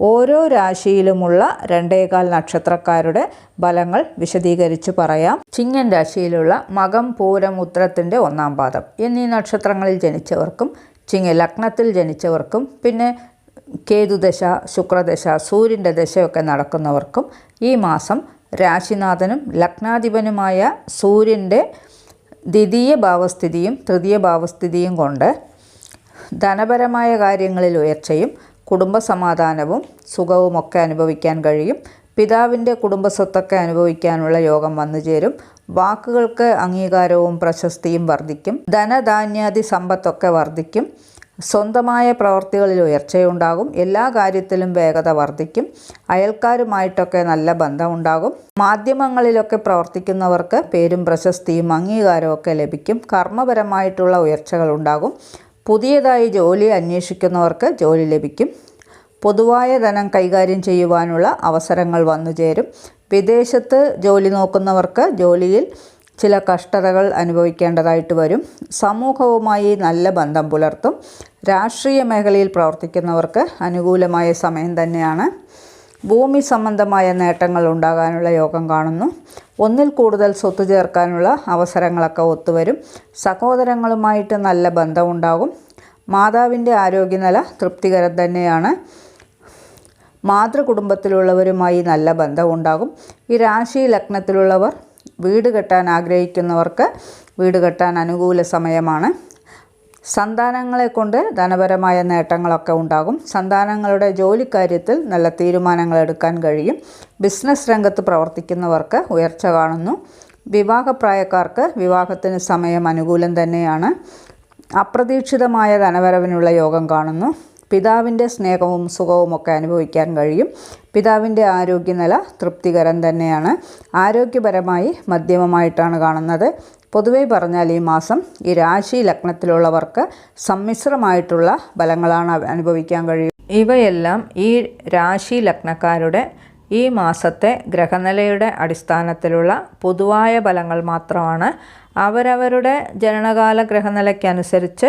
ഓരോ രാശിയിലുമുള്ള രണ്ടേകാൽ നക്ഷത്രക്കാരുടെ ഫലങ്ങൾ വിശദീകരിച്ച് പറയാം. ചിങ്ങൻ രാശിയിലുള്ള മകം പൂരം ഉത്രത്തിന്റെ ഒന്നാം പാദം എന്നീ നക്ഷത്രങ്ങളിൽ ജനിച്ചവർക്കും ചിങ്ങ ലഗ്നത്തിൽ ജനിച്ചവർക്കും പിന്നെ കേതുദശ ശുക്രദശ സൂര്യന്റെ ദശയൊക്കെ നടക്കുന്നവർക്കും ഈ മാസം രാശിനാഥനും ലഗ്നാധിപനുമായ സൂര്യന്റെ ദ്വിതീയ ഭാവസ്ഥിതിയും തൃതീയ ഭാവസ്ഥിതിയും കൊണ്ട് ധനപരമായ കാര്യങ്ങളിൽ ഉയർച്ചയും കുടുംബസമാധാനവും സുഖവുമൊക്കെ അനുഭവിക്കാൻ കഴിയും. പിതാവിന്റെ കുടുംബസ്വത്തൊക്കെ അനുഭവിക്കാനുള്ള യോഗം വന്നു ചേരും. വാക്കുകൾക്ക് അംഗീകാരവും പ്രശസ്തിയും വർദ്ധിക്കും. ധനധാന്യാദി സമ്പത്തൊക്കെ വർദ്ധിക്കും. സ്വന്തമായ പ്രവർത്തികളിൽ ഉയർച്ചയുണ്ടാകും. എല്ലാ കാര്യത്തിലും വേഗത വർദ്ധിക്കും. അയൽക്കാരുമായിട്ടൊക്കെ നല്ല ബന്ധമുണ്ടാകും. മാധ്യമങ്ങളിലൊക്കെ പ്രവർത്തിക്കുന്നവർക്ക് പേരും പ്രശസ്തിയും അംഗീകാരവും ഒക്കെ ലഭിക്കും. കർമ്മപരമായിട്ടുള്ള ഉയർച്ചകൾ ഉണ്ടാകും. പുതിയതായി ജോലി അന്വേഷിക്കുന്നവർക്ക് ജോലി ലഭിക്കും. പൊതുവായ ധനം കൈകാര്യം ചെയ്യുവാനുള്ള അവസരങ്ങൾ വന്നു ചേരും. വിദേശത്ത് ജോലി നോക്കുന്നവർക്ക് ജോലിയിൽ ചില കഷ്ടതകൾ അനുഭവിക്കേണ്ടതായിട്ട് വരും. സമൂഹവുമായി നല്ല ബന്ധം പുലർത്തും. രാഷ്ട്രീയ മേഖലയിൽ പ്രവർത്തിക്കുന്നവർക്ക് അനുകൂലമായ സമയം തന്നെയാണ്. ഭൂമി സംബന്ധമായ നേട്ടങ്ങൾ ഉണ്ടാകാനുള്ള യോഗം കാണുന്നു. ഒന്നിൽ കൂടുതൽ സ്വത്ത് ചേർക്കാനുള്ള അവസരങ്ങളൊക്കെ ഒത്തുവരും. സഹോദരങ്ങളുമായിട്ട് നല്ല ബന്ധമുണ്ടാകും. മാതാവിന്റെ ആരോഗ്യനില തൃപ്തികരം തന്നെയാണ്. മാതൃകുടുംബത്തിലുള്ളവരുമായി നല്ല ബന്ധമുണ്ടാകും. ഈ രാശി ലഗ്നത്തിലുള്ളവർ വീട് കെട്ടാൻ ആഗ്രഹിക്കുന്നവർക്ക് വീട് കെട്ടാൻ അനുകൂല സമയമാണ്. സന്താനങ്ങളെ കൊണ്ട് ധനപരമായ നേട്ടങ്ങളൊക്കെ ഉണ്ടാകും. സന്താനങ്ങളുടെ ജോലിക്കാര്യത്തിൽ നല്ല തീരുമാനങ്ങൾ എടുക്കാൻ കഴിയും. ബിസിനസ് രംഗത്ത് പ്രവർത്തിക്കുന്നവർക്ക് ഉയർച്ച കാണുന്നു. വിവാഹപ്രായക്കാർക്ക് വിവാഹത്തിന് സമയം അനുകൂലം തന്നെയാണ്. അപ്രതീക്ഷിതമായ ധനവരവിനുള്ള യോഗം കാണുന്നു. പിതാവിന്റെ സ്നേഹവും സുഖവും ഒക്കെ അനുഭവിക്കാൻ കഴിയും. പിതാവിന്റെ ആരോഗ്യനില തൃപ്തികരം തന്നെയാണ്. ആരോഗ്യപരമായി മധ്യമമായിട്ടാണ് കാണുന്നത്. പൊതുവെ പറഞ്ഞാൽ ഈ മാസം ഈ രാശി ലഗ്നത്തിലുള്ളവർക്ക് സമ്മിശ്രമായിട്ടുള്ള ഫലങ്ങളാണ് അനുഭവിക്കാൻ കഴിയും ഇവയെല്ലാം ഈ രാശി ലഗ്നക്കാരുടെ ഈ മാസത്തെ ഗ്രഹനിലയുടെ അടിസ്ഥാനത്തിലുള്ള പൊതുവായ ഫലങ്ങൾ മാത്രമാണ്. അവരവരുടെ ജനനകാല ഗ്രഹനിലയ്ക്കനുസരിച്ച്